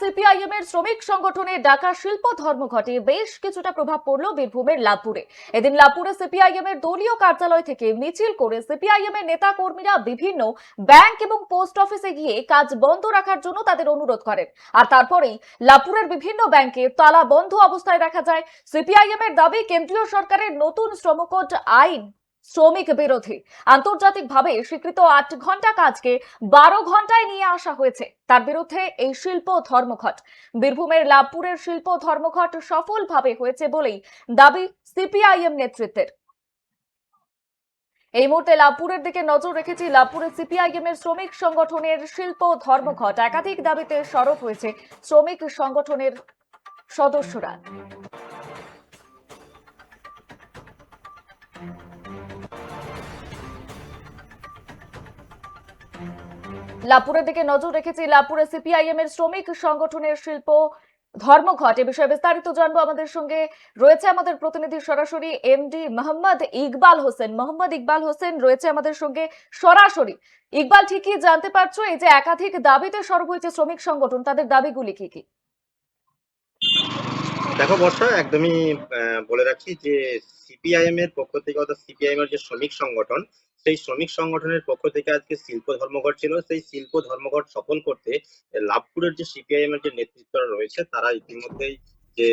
CPIM এর শ্রমিক সংগঠনের ডাকা শিল্প ধর্মঘটে বেশ কিছুটা প্রভাব পড়ল বীরভূমের লাভপুরে এদিন লাভপুরে সিপিআইএম এর দলীয় কার্যালয় থেকে মিছিল করে সিপিআইএম এর নেতা কর্মীরা বিভিন্ন ব্যাংক এবং পোস্ট অফিসে গিয়ে কাজ বন্ধ রাখার জন্য তাদের অনুরোধ করেন। আর তারপরেই লাভপুরের বিভিন্ন ব্যাংকে তালা বন্ধ অবস্থায় দেখা যায়। সিপিআইএম এর দাবি, কেন্দ্রীয় সরকারের নতুন শ্রমকোড আইন শ্রমিক বিরোধী। আন্তর্জাতিকভাবে স্বীকৃত আট ঘণ্টা কাজকে বারো ঘন্টায় নিয়ে আসা হয়েছে। তার বিরুদ্ধে এই শিল্প ধর্মঘট। বীরভূমের লাভপুরের শিল্প ধর্মঘট সফলভাবে হয়েছে বলেই দাবি সিপিআইএম নেতৃত্বের। এই মুহূর্তে লাভপুরের দিকে নজর রেখেছি। লাভপুরের সিপিআইএম এর শ্রমিক সংগঠনের শিল্প ধর্মঘট। একাধিক দাবিতে সরব হয়েছে শ্রমিক সংগঠনের সদস্যরা। লাভপুরের দিকে নজর রেখেছি লাভপুরে সিপিআইএম এর শ্রমিক সংগঠনের শিল্প ধর্মঘট। এ বিষয়ে বিস্তারিত জানব আমাদের সঙ্গে রয়েছে আমাদের প্রতিনিধি সরাসরি এমডি মোহাম্মদ ইকবাল হোসেন। মোহাম্মদ ইকবাল হোসেন রয়েছে আমাদের সঙ্গে সরাসরি। ইকবাল ঠিকই জানতে পারছ এই যে একাধিক দাবিতে সরব হয়েছে শ্রমিক সংগঠন, তাদের দাবিগুলি কি কি? দেখো বর্ষা, একদমই বলে রাখি যে সিপিআইএম এর পক্ষ থেকে অর্থাৎ সিপিআইএম এর যে শ্রমিক সংগঠন, সেই শ্রমিক সংগঠনের পক্ষ থেকে আজকে শিল্প ধর্মঘট ছিল। সেই শিল্প ধর্মঘট সফল করতে লাভপুরের যে সিপিআইএম এর যে নেতৃত্বরা রয়েছে, তারা ইতিমধ্যেই যে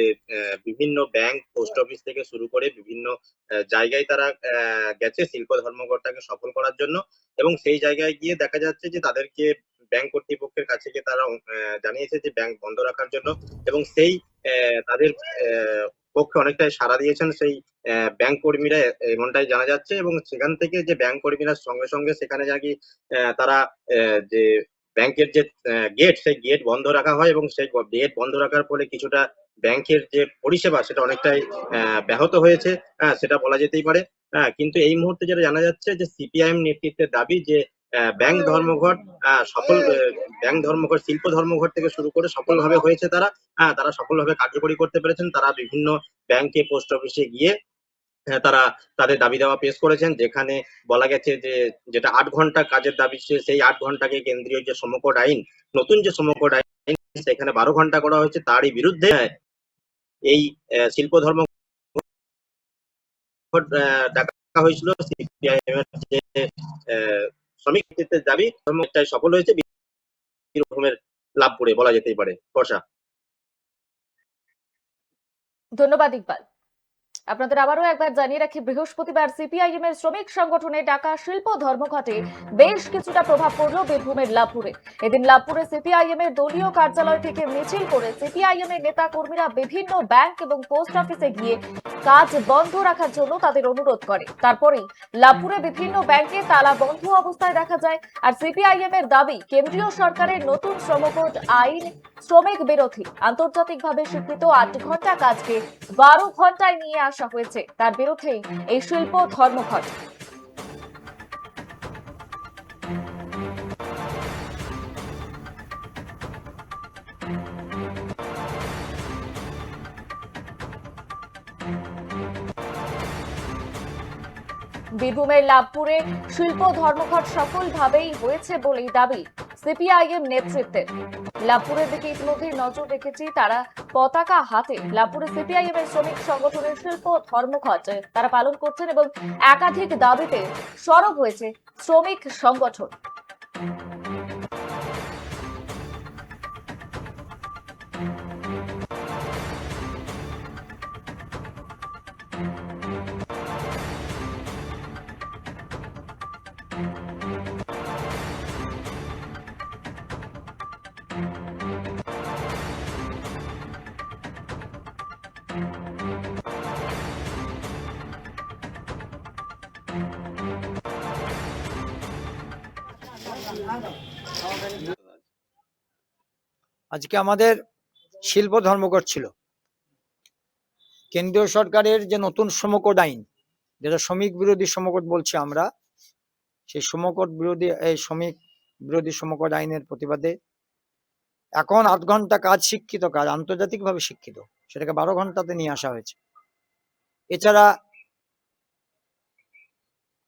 বিভিন্ন ব্যাংক, পোস্ট অফিস থেকে শুরু করে বিভিন্ন জায়গায় তারা গেছে শিল্প ধর্মঘটটাকে সফল করার জন্য। এবং সেই জায়গায় গিয়ে দেখা যাচ্ছে যে তাদেরকে ব্যাংক কর্তৃপক্ষের কাছে গিয়ে তারা জানিয়েছে যে ব্যাংক বন্ধ রাখার জন্য। এবং সেই তাদের পক্ষে অনেকটাই সাড়া দিয়েছেন সেই ব্যাংক কর্মীরা এমনটাই জানা যাচ্ছে এবং সেখান থেকে যে ব্যাংক কর্মীরা সঙ্গে সঙ্গে সেখানে নাকি তারা যে ব্যাংকের যে গেট সেই গেট বন্ধ রাখা হয় এবং সেই গেট বন্ধ রাখার ফলে কিছুটা ব্যাংকের যে পরিষেবা সেটা অনেকটাই ব্যাহত হয়েছে। হ্যাঁ, সেটা বলা যেতেই পারে। হ্যাঁ, কিন্তু এই মুহূর্তে যেটা জানা যাচ্ছে যে সিপিআইএম নেতৃত্বের দাবি যে ব্যাংক ধর্মঘট সফল ব্যাংক ধর্মঘট শিল্প ধর্মঘট থেকে শুরু করে সফলভাবে হয়েছে তারা। হ্যাঁ তারা সফলভাবে কার্যকরী করতে পেরেছেন। তারা বিভিন্ন ব্যাংকে পোস্ট অফিসে গিয়ে হ্যাঁ, তারা তাদের দাবি দেওয়া পেশ করেছেন যেখানে বলা গেছে যে যেটা আট ঘণ্টা কাজের দাবি সেই আট ঘন্টাকে কেন্দ্রীয় যে সমকোড আইন নতুন যে সমকোড আইন সেখানে বারো ঘণ্টা করা হয়েছে। তারই বিরুদ্ধে এই আহ, শিল্প ধর্ম ডাকা হয়েছিল। সিপিআইএম এর যে শ্রমিক নেতৃত্বের দাবি ধর্মটাই সফল হয়েছে বীরভূমের লাভপুরে বলা যেতেই পারে বর্ষা। ধন্যবাদ ইকবাল। আপনাদের আবারও একবার জানিয়ে রাখি, বৃহস্পতিবার সিপিআইএম এর শ্রমিক সংগঠনে ডাকা শিল্প ধর্মঘটে বেশ কিছুটা প্রভাব পড়ল বীরভূমের লাভপুরে। এদিন লাভপুরে সিপিআইএম এর দলীয় কার্যালয় থেকে মিছিল করে সিপিআইএম এর নেতা কর্মীরা বিভিন্ন ব্যাংক এবং পোস্ট অফিসে গিয়ে কাজ বন্ধ রাখার জন্য তাদের অনুরোধ করে। তারপরেই লাভপুরে বিভিন্ন ব্যাংকে তালা বন্ধ অবস্থায় দেখা যায় আর সিপিআইএম এর দাবি, কেন্দ্রীয় সরকারের নতুন শ্রমকোড আইন শ্রমিক বিরোধী। আন্তর্জাতিকভাবে স্বীকৃত আট ঘণ্টা কাজকে বারো ঘন্টায় নিয়ে আসা হয়েছে তার বিরুদ্ধেই এই শিল্প ধর্মঘট। বীরভূমের লাভপুরে শিল্প ধর্মঘট সফলভাবেই হয়েছে বলেই দাবি। সিপিআইএম নেতৃত্বের লাভপুরের দিকে ইতিমধ্যেই নজর রেখেছি তারা পতাকা হাতে। লাভপুরে সিপিআইএম এর শ্রমিক সংগঠনের শিল্প ধর্মঘট তারা পালন করছেন এবং একাধিক দাবিতে সরব হয়েছে শ্রমিক সংগঠন। আজকে আমাদের শিল্প ধর্মঘট ছিল। কেন্দ্রীয় সরকারের যে নতুন শ্রমকোড আইন, যেটা শ্রমিক বিরোধী শ্রমকোড বলছি আমরা, সেই শ্রমকোড বিরোধী, এই শ্রমিক বিরোধী শ্রমকোড আইনের প্রতিবাদে এখন আট ঘণ্টা কাজ শিক্ষিত কাজ, আন্তর্জাতিকভাবে শিক্ষিত। সেটাকে বারো ঘন্টাতে নিয়ে আসা হয়েছে। এছাড়া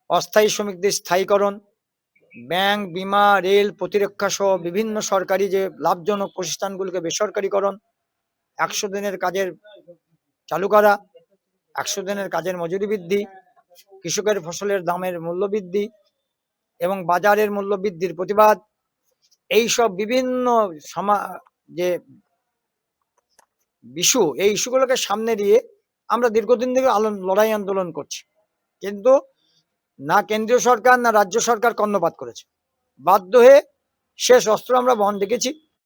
অস্থায়ী শ্রমিকদের স্থায়ীকরণ, ব্যাংক, বিমা, রেল, প্রতিরক্ষা সহ বিভিন্ন সরকারি যে লাভজনক প্রতিষ্ঠানগুলোকে বেসরকারীকরণ, একশো দিনের কাজের চালু করা, একশো দিনের কাজের মজুরি বৃদ্ধি, কৃষকের ফসলের দামের মূল্য বৃদ্ধি এবং বাজারের মূল্য বৃদ্ধির প্রতিবাদ, এইসব বিভিন্ন সমা যে ইস্যু এই ইস্যুগুলোকে সামনে দিয়ে আমরা দীর্ঘদিন থেকে লড়াই আন্দোলন করছি। কিন্তু না কেন্দ্রীয় সরকার, না রাজ্য সরকার কর্ণপাত করেছে। বাধ্য হয়ে শেষ অস্ত্র আমরা বহন দেখেছি।